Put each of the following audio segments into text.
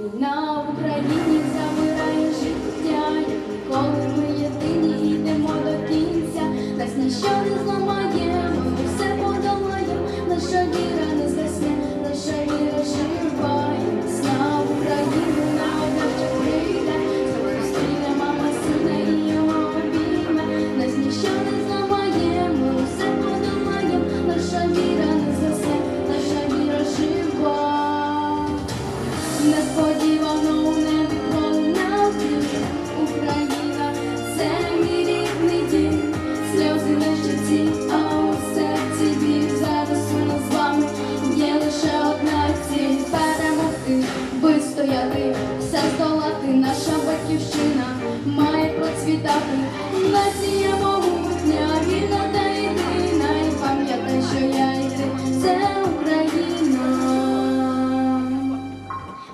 Війна в Україні забирає життя, коли ми єдині йдемо до кінця, нас ніщо не зламає. світати, Нація могутня, вільна та єдина, І пам'ятай, що я і ти – це Україна,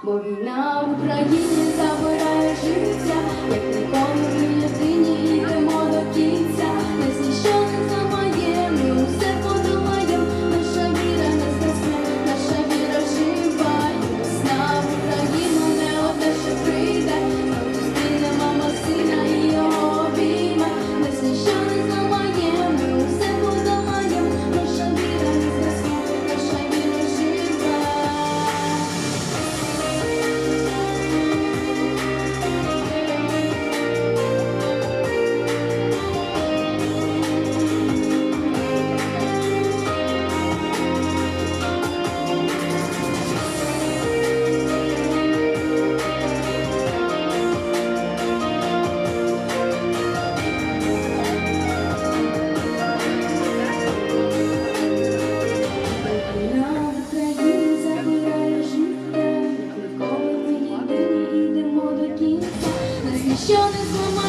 бо війна в Україні забирає. що не зламає.